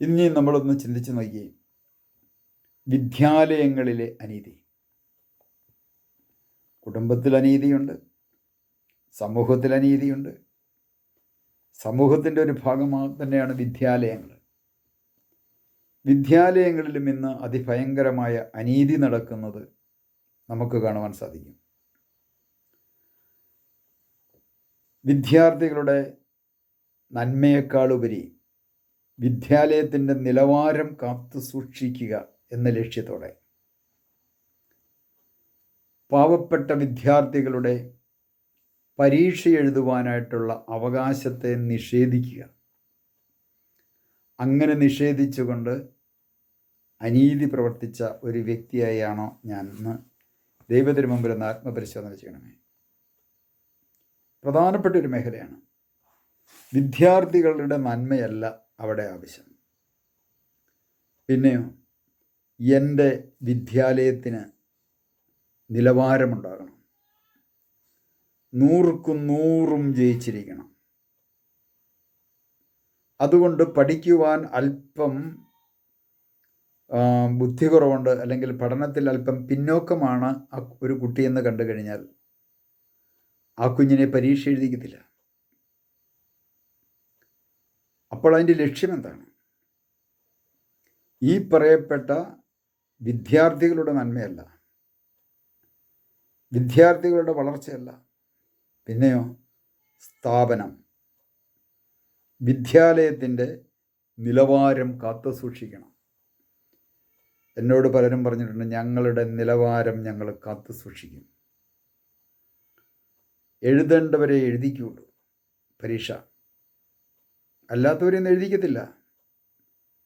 ഇനി നമ്മളൊന്ന് ചിന്തിച്ച് നോക്കി. വിദ്യാലയങ്ങളിലെ അനീതി. കുടുംബത്തിൽ അനീതിയുണ്ട്. സമൂഹത്തിൽ അനീതിയുണ്ട്. സമൂഹത്തിന്റെ ഒരു ഭാഗമാണ് തന്നെയാണ് വിദ്യാലയങ്ങൾ. വിദ്യാലയങ്ങളിലും ഇന്ന് അതിഭയങ്കരമായ അനീതി നടക്കുന്നത് നമുക്ക് കാണുവാൻ സാധിക്കും. വിദ്യാർത്ഥികളുടെ നന്മയേക്കാളുപരി വിദ്യാലയത്തിന്റെ നിലവാരം കാത്തു സൂക്ഷിക്കുക എന്ന ലക്ഷ്യത്തോടെ പാവപ്പെട്ട വിദ്യാർത്ഥികളുടെ പരീക്ഷ എഴുതുവാനായിട്ടുള്ള അവകാശത്തെ നിഷേധിക്കുക. അങ്ങനെ നിഷേധിച്ചുകൊണ്ട് അനീതി പ്രവർത്തിച്ച ഒരു വ്യക്തിയായാണോ ഞാൻ ഇന്ന് ദൈവത്തിന് മുമ്പിൽ ഒന്ന് ആത്മപരിശോധന ചെയ്യണമേ. പ്രധാനപ്പെട്ട ഒരു മേഖലയാണ്. വിദ്യാർത്ഥികളുടെ നന്മയല്ല അവിടെ ആവശ്യം. പിന്നെയോ എന്റെ വിദ്യാലയത്തിന് നിലവാരമുണ്ടാകണം. നൂറുക്കും നൂറും ജയിച്ചിരിക്കണം. അതുകൊണ്ട് പഠിക്കുവാൻ അല്പം ബുദ്ധി കുറവുണ്ട് അല്ലെങ്കിൽ പഠനത്തിൽ അല്പം പിന്നോക്കമാണ് ഒരു കുട്ടിയെന്ന് കണ്ടു കഴിഞ്ഞാൽ ആ കുഞ്ഞിനെ പരീക്ഷ എഴുതിക്കത്തില്ല. അപ്പോൾ അതിന്റെ ലക്ഷ്യം എന്താണ്? ഈ പറയപ്പെട്ട വിദ്യാർത്ഥികളുടെ നന്മയല്ല. വിദ്യാർത്ഥികളുടെ വളർച്ചയല്ല. പിന്നെയോ സ്ഥാപനം. വിദ്യാലയത്തിന്റെ നിലവാരം കാത്തു സൂക്ഷിക്കണം. എന്നോട് പലരും പറഞ്ഞിട്ടുണ്ട് ഞങ്ങളുടെ നിലവാരം ഞങ്ങൾ കാത്തു സൂക്ഷിക്കും. എഴുതേണ്ടവരെ എഴുതിക്കുള്ളൂ പരീക്ഷ. അല്ലാത്തവരെയൊന്നും എഴുതിക്കത്തില്ല.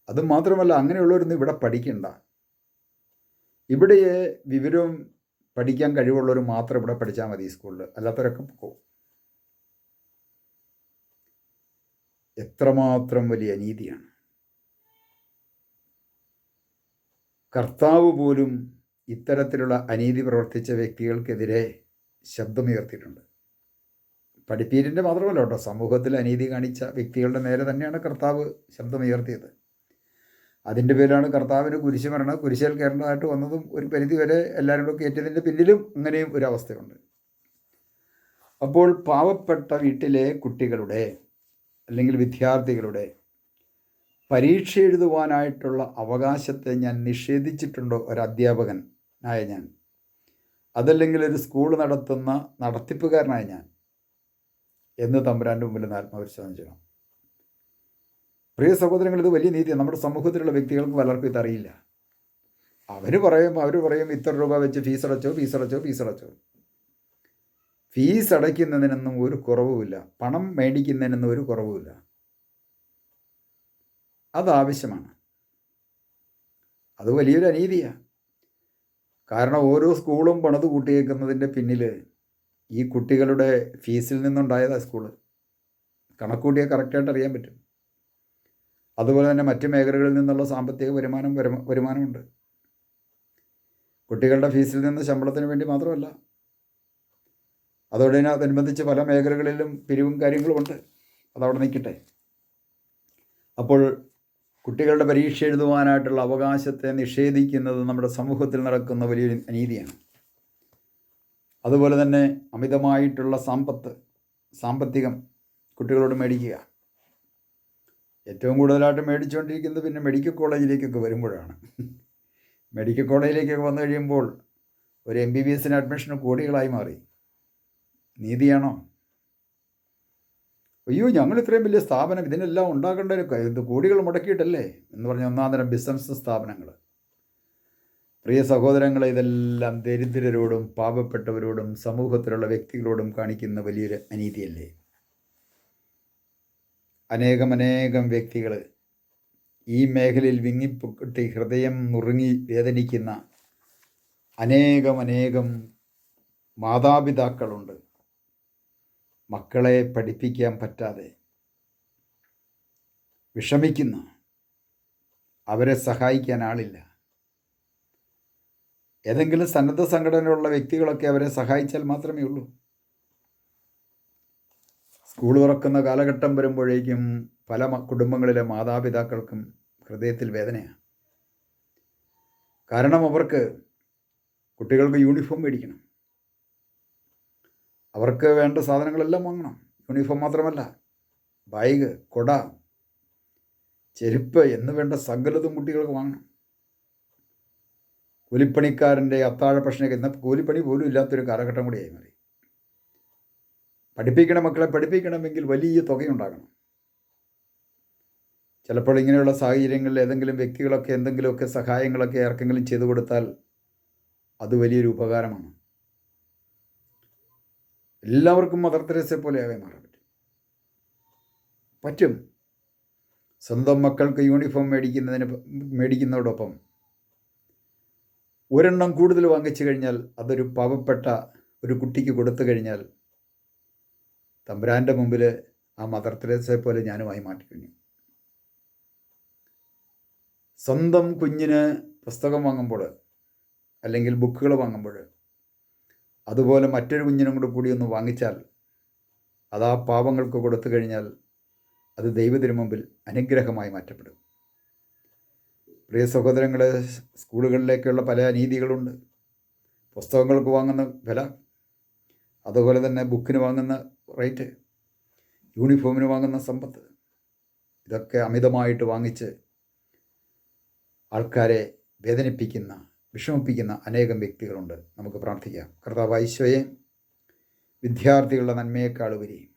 അത് മാത്രമല്ല അങ്ങനെയുള്ളവരൊന്നും ഇവിടെ പഠിക്കണ്ട. ഇവിടെ വിവരം പഠിക്കാൻ കഴിവുള്ളവർ മാത്രം ഇവിടെ പഠിച്ചാൽ മതി സ്കൂളിൽ. അല്ലാത്തവരൊക്കെ പോകും എത്രമാത്രം വലിയ അനീതിയാണ്. കർത്താവ് പോലും ഇത്തരത്തിലുള്ള അനീതി പ്രവർത്തിച്ച വ്യക്തികൾക്കെതിരെ ശബ്ദമുയർത്തിയിട്ടുണ്ട്. പഠിപ്പീരിന്റെ മാത്രമല്ല കേട്ടോ. സമൂഹത്തിൽ അനീതി കാണിച്ച വ്യക്തികളുടെ നേരെ തന്നെയാണ് കർത്താവ് ശബ്ദമുയർത്തിയത്. അതിന്റെ പേരിലാണ് കർത്താവിന് കുരിശ് മരണം കുരിശേൽ കയറേണ്ടതായിട്ട് വന്നതും ഒരു പരിധി വരെ എല്ലാവരും കൂടെ കയറ്റിയതിന്റെ പിന്നിലും അങ്ങനെയും ഒരു അവസ്ഥയുണ്ട്. അപ്പോൾ പാവപ്പെട്ട വീട്ടിലെ കുട്ടികളുടെ അല്ലെങ്കിൽ വിദ്യാർത്ഥികളുടെ പരീക്ഷ എഴുതുവാനായിട്ടുള്ള അവകാശത്തെ ഞാൻ നിഷേധിച്ചിട്ടുണ്ടോ? ഒരു അധ്യാപകൻ ആയ ഞാൻ. അതല്ലെങ്കിൽ ഒരു സ്കൂൾ നടത്തുന്ന നടത്തിപ്പുകാരനായ ഞാൻ. എന്ന് തമ്പുരാന്റെ മുമ്പിൽ നിന്ന് ആത്മപരിശോധന ചെയ്യണം. പ്രിയ സഹോദരങ്ങൾ ഇത് വലിയ നീതിയാണ് നമ്മുടെ സമൂഹത്തിലുള്ള വ്യക്തികൾക്ക് പലർക്കും ഇതറിയില്ല. അവർ പറയും അവർ പറയും ഇത്ര രൂപ വെച്ച് ഫീസ് അടച്ചോ ഫീസ് അടച്ചോ ഫീസ് അടച്ചോ. ഫീസ് അടയ്ക്കുന്നതിനൊന്നും ഒരു കുറവുമില്ല. പണം മേടിക്കുന്നതിനൊന്നും ഒരു കുറവുമില്ല. അതാവശ്യമാണ് അത് വലിയൊരു അനീതിയാണ് കാരണം ഓരോ സ്കൂളും പണിത് കൂട്ടിയേക്കുന്നതിന്റെ പിന്നിൽ ഈ കുട്ടികളുടെ ഫീസിൽ നിന്നുണ്ടായതാണ് സ്കൂൾ. കണക്കൂട്ടിയാൽ കറക്റ്റായിട്ട് അറിയാൻ പറ്റും. അതുപോലെ തന്നെ മറ്റ് മേഖലകളിൽ നിന്നുള്ള സാമ്പത്തിക വരുമാനം വരുമാനമുണ്ട്. കുട്ടികളുടെ ഫീസിൽ നിന്ന് ശമ്പളത്തിന് വേണ്ടി മാത്രമല്ല അതോടനുബന്ധിച്ച് പല മേഖലകളിലും പിരിവും കാര്യങ്ങളും കാര്യങ്ങളുമുണ്ട് അതവിടെ നിൽക്കട്ടെ. അപ്പോൾ കുട്ടികളുടെ പരീക്ഷ എഴുതുവാനായിട്ടുള്ള അവകാശത്തെ നിഷേധിക്കുന്നത് നമ്മുടെ സമൂഹത്തിൽ നടക്കുന്ന വലിയൊരു അനീതിയാണ്. അതുപോലെ തന്നെ അമിതമായിട്ടുള്ള സമ്പത്ത് സാമ്പത്തികം കുട്ടികളോട് മേടിക്കുക. ഏറ്റവും കൂടുതലായിട്ട് മേടിച്ചുകൊണ്ടിരിക്കുന്നത് പിന്നെ മെഡിക്കൽ കോളേജിലേക്കൊക്കെ വരുമ്പോഴാണ്. മെഡിക്കൽ കോളേജിലേക്കൊക്കെ വന്നു കഴിയുമ്പോൾ ഒരു എം ബി ബി എസിന് അഡ്മിഷന് കോടികളായി മാറി. നീതിയാണോ? അയ്യോ ഞങ്ങൾ ഇത്രയും വലിയ സ്ഥാപനം ഇതിനെല്ലാം ഉണ്ടാക്കേണ്ട ഒരു കോടികൾ മുടക്കിയിട്ടല്ലേ എന്ന് പറഞ്ഞ ഒന്നാം തരം ബിസിനസ് സ്ഥാപനങ്ങൾ. പ്രിയ സഹോദരങ്ങളെ ഇതെല്ലാം ദരിദ്രരോടും പാപപ്പെട്ടവരോടും സമൂഹത്തിലുള്ള വ്യക്തികളോടും കാണിക്കുന്ന വലിയൊരു അനീതിയല്ലേ? അനേകം അനേകം വ്യക്തികൾ ഈ മേഖലയിൽ വിങ്ങിപ്പൊട്ടി ഹൃദയം നുറുങ്ങി വേദനിക്കുന്ന അനേകം അനേകം മാതാപിതാക്കളുണ്ട്. മക്കളെ പഠിപ്പിക്കാൻ പറ്റാതെ വിഷമിക്കുന്ന അവരെ സഹായിക്കാൻ ആളില്ല. ഏതെങ്കിലും സന്നദ്ധ സംഘടനയുള്ള വ്യക്തികളൊക്കെ അവരെ സഹായിച്ചാൽ മാത്രമേ ഉള്ളൂ. സ്കൂൾ തുറക്കുന്ന കാലഘട്ടം വരുമ്പോഴേക്കും പല കുടുംബങ്ങളിലെ മാതാപിതാക്കൾക്കും ഹൃദയത്തിൽ വേദനയാണ്. കാരണം അവർക്ക് കുട്ടികൾക്ക് യൂണിഫോം മേടിക്കണം. അവർക്ക് വേണ്ട സാധനങ്ങളെല്ലാം വാങ്ങണം. യൂണിഫോം മാത്രമല്ല ബാഗ് കൊട ചെരുപ്പ് എന്ന് വേണ്ട സകലതും കുട്ടികൾക്ക് വാങ്ങണം. കൂലിപ്പണിക്കാരന്റെ അത്താഴ പ്രശ്നമൊക്കെ ഇന്ന് കൂലിപ്പണി പോലും ഇല്ലാത്തൊരു കാലഘട്ടം കൂടിയായി മാറി. പഠിപ്പിക്കണ മക്കളെ പഠിപ്പിക്കണമെങ്കിൽ വലിയ തുകയുണ്ടാകണം. ചിലപ്പോൾ ഇങ്ങനെയുള്ള സാഹചര്യങ്ങളിൽ ഏതെങ്കിലും വ്യക്തികളൊക്കെ എന്തെങ്കിലുമൊക്കെ സഹായങ്ങളൊക്കെ ആർക്കെങ്കിലും ചെയ്തു കൊടുത്താൽ അത് വലിയൊരു ഉപകാരമാണ്. എല്ലാവർക്കും മദർ തെരേസയെ പോലെയാകെ മാറാൻ പറ്റും. പറ്റും. സ്വന്തം മക്കൾക്ക് യൂണിഫോം മേടിക്കുന്നതിന് മേടിക്കുന്നതോടൊപ്പം ഒരെണ്ണം കൂടുതൽ വാങ്ങിച്ചു കഴിഞ്ഞാൽ അതൊരു പാവപ്പെട്ട ഒരു കുട്ടിക്ക് കൊടുത്തു കഴിഞ്ഞാൽ തമ്പുരാന്റെ മുമ്പിൽ ആ മദർ തെരേസയെ പോലെ ഞാനുമായി മാറ്റിക്കഴിഞ്ഞു. സ്വന്തം കുഞ്ഞിന് പുസ്തകം വാങ്ങുമ്പോൾ അല്ലെങ്കിൽ ബുക്കുകൾ വാങ്ങുമ്പോൾ അതുപോലെ മറ്റൊരു കുഞ്ഞിനും കൂടെ കൂടി ഒന്ന് വാങ്ങിച്ചാൽ അത് ആ പാവങ്ങൾക്ക് കൊടുത്തു കഴിഞ്ഞാൽ അത് ദൈവത്തിനു മുമ്പിൽ അനുഗ്രഹമായി മാറ്റപ്പെടും. പ്രിയ സഹോദരങ്ങളെ സ്കൂളുകളിലേക്കുള്ള പല അനീതികളുണ്ട് പുസ്തകങ്ങൾക്ക് വാങ്ങുന്ന വില അതുപോലെ തന്നെ ബുക്കിന് വാങ്ങുന്ന റേറ്റ് യൂണിഫോമിന് വാങ്ങുന്ന സമ്പത്ത് ഇതൊക്കെ അമിതമായിട്ട് വാങ്ങിച്ച് ആൾക്കാരെ വേദനിപ്പിക്കുന്ന വിഷമിപ്പിക്കുന്ന അനേകം വ്യക്തികളുണ്ട്. നമുക്ക് പ്രാർത്ഥിക്കാം. കർത്താവ് ഈശോയെ വിദ്യാർത്ഥികളുടെ നന്മയേക്കാളുപരി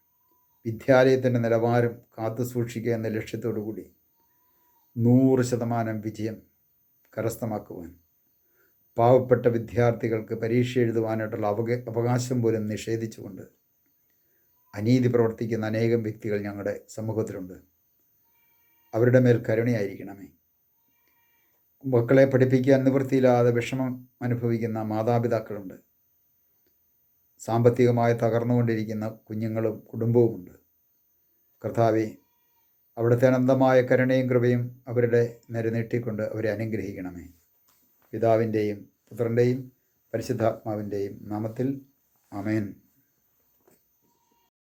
വിദ്യാലയത്തിന്റെ നിലവാരം കാത്തു സൂക്ഷിക്കുക എന്ന ലക്ഷ്യത്തോടു കൂടി നൂറ് ശതമാനം വിജയം കരസ്ഥമാക്കുവാൻ. പാവപ്പെട്ട വിദ്യാർത്ഥികൾക്ക് പരീക്ഷ എഴുതുവാനായിട്ടുള്ള അവക അവകാശം പോലും നിഷേധിച്ചുകൊണ്ട് അനീതി പ്രവർത്തിക്കുന്ന അനേകം വ്യക്തികൾ ഞങ്ങളുടെ സമൂഹത്തിലുണ്ട്. അവരുടെ മേൽ കരുണയായിരിക്കണമേ. മക്കളെ പഠിപ്പിക്കാൻ നിവൃത്തിയില്ലാതെ വിഷമം അനുഭവിക്കുന്ന മാതാപിതാക്കളുണ്ട്. സാമ്പത്തികമായി തകർന്നുകൊണ്ടിരിക്കുന്ന കുഞ്ഞുങ്ങളും കുടുംബവുമുണ്ട്. കർത്താവെ അവിടുത്തെ അനന്തമായ കരുണയും കൃപയും അവരുടെ നേരെ നീട്ടിക്കൊണ്ട് അവരെ അനുഗ്രഹിക്കണമേ. പിതാവിന്റെയും പുത്രന്റെയും പരിശുദ്ധാത്മാവിന്റെയും നാമത്തിൽ അമേൻ